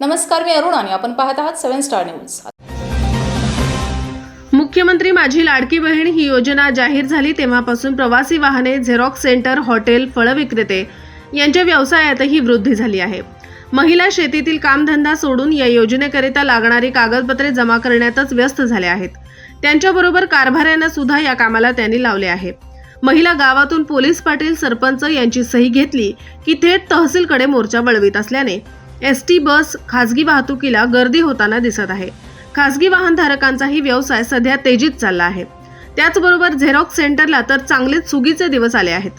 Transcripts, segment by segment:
नमस्कार मी अरुण आणि आपण पाहत आहात सेव्हन स्टार न्यूज. मुख्यमंत्री माझी लाडकी बहीण ही योजना जाहीर झाली तेव्हापासून प्रवासी वाहने झेरॉक्स सेंटर हॉटेल फळ विक्रेते यांच्या व्यवसायातही वृद्धी झाली आहे. महिला शेतीतील कामधंदा सोडून या योजनेकरिता लागणारी कागदपत्रे जमा करण्यातच व्यस्त झाल्या आहेत. त्यांच्याबरोबर कारभाऱ्यांना सुद्धा या कामाला त्यांनी लावले आहे. महिला गावातून पोलीस पाटील सरपंच यांची सही घेतली की थेट तहसीलकडे मोर्चा वळवित असल्याने एस टी बस खासगी वाहतुकीला गर्दी होताना दिसत आहे. खासगी वाहनधारकांचाही व्यवसाय सध्या तेजीत चालला आहे. त्याचबरोबर झेरॉक्स सेंटरला तर चांगलेच सुगीचे दिवस आले आहेत.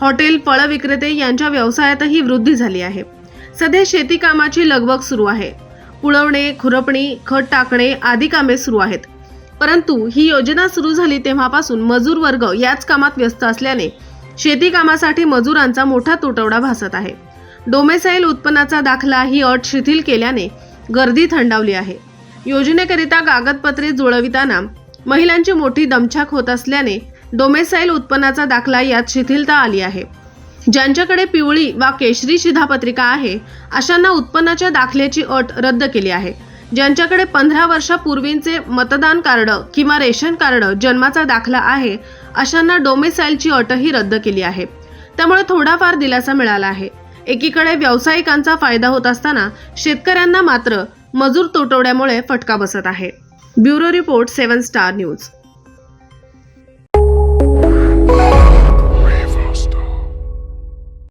हॉटेल फळ विक्रेते यांच्या व्यवसायातही वृद्धी झाली आहे. सध्या शेती कामाची लगबग सुरू आहे. पुळवणे खुरपणी खत टाकणे आदी कामे सुरू आहेत. परंतु ही योजना सुरू झाली तेव्हापासून मजूर वर्ग याच कामात व्यस्त असल्याने शेती कामासाठी मजुरांचा मोठा तुटवडा भासत आहे. डोमेसाईल उत्पन्नाचा दाखला ही अट शिथिल केल्याने गर्दी थंडावली आहे. योजनेकरिता कागदपत्रे जुळविताना महिलांची मोठी दमछाक होत असल्याने डोमेसाईल उत्पन्नाचा दाखला यात शिथिलता आली आहे. ज्यांच्याकडे पिवळी वा केशरी शिधापत्रिका आहे अशांना उत्पन्नाच्या दाखल्याची अट रद्द केली आहे. ज्यांच्याकडे पंधरा वर्षापूर्वींचे मतदान कार्ड किंवा रेशन कार्ड जन्माचा दाखला आहे अशांना डोमेसाईलची अटही रद्द केली आहे. त्यामुळे थोडाफार दिलासा मिळाला आहे. एकीकडे व्यावसायिकांचा फायदा होत असताना शेतकऱ्यांना मात्र मजूर तुटवड्यामुळे फटका बसत आहे. Bureau report seven star news.